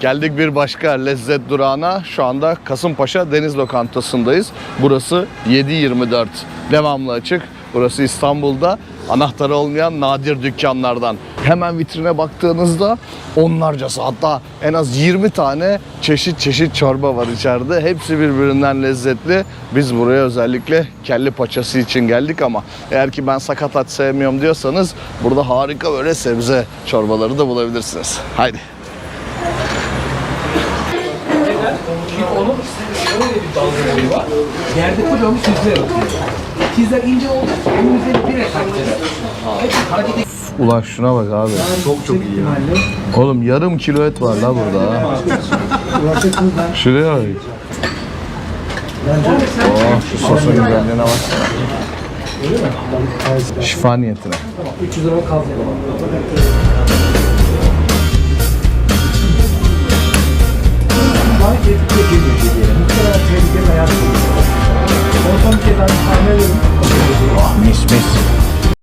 Geldik bir başka lezzet durağına. Şu anda Kasımpaşa Deniz Lokantası'ndayız. Burası 7-24. Devamlı açık. Burası İstanbul'da anahtarı olmayan nadir dükkanlardan. Hemen vitrine baktığınızda onlarcası hatta en az 20 tane çeşit çeşit çorba var içeride. Hepsi birbirinden lezzetli. Biz buraya özellikle kelli paçası için geldik ama eğer ki ben sakatat sevmiyorum diyorsanız burada harika böyle sebze çorbaları da bulabilirsiniz. Haydi. Onun şöyle bir dalgaları var. Yerde kocaman bir süzgeç atıyor. Tizler ince oldu. Onun üzerine bir. Hep hareket Ulan şuna bak abi. Çok çok iyi. Oğlum yarım kilo et var la burada. ha. Şuraya bak. Oh, şu sosun güzelliğine bak. Şifa niyetine. 300 lira kaldı. Ediyorum. Mis mis.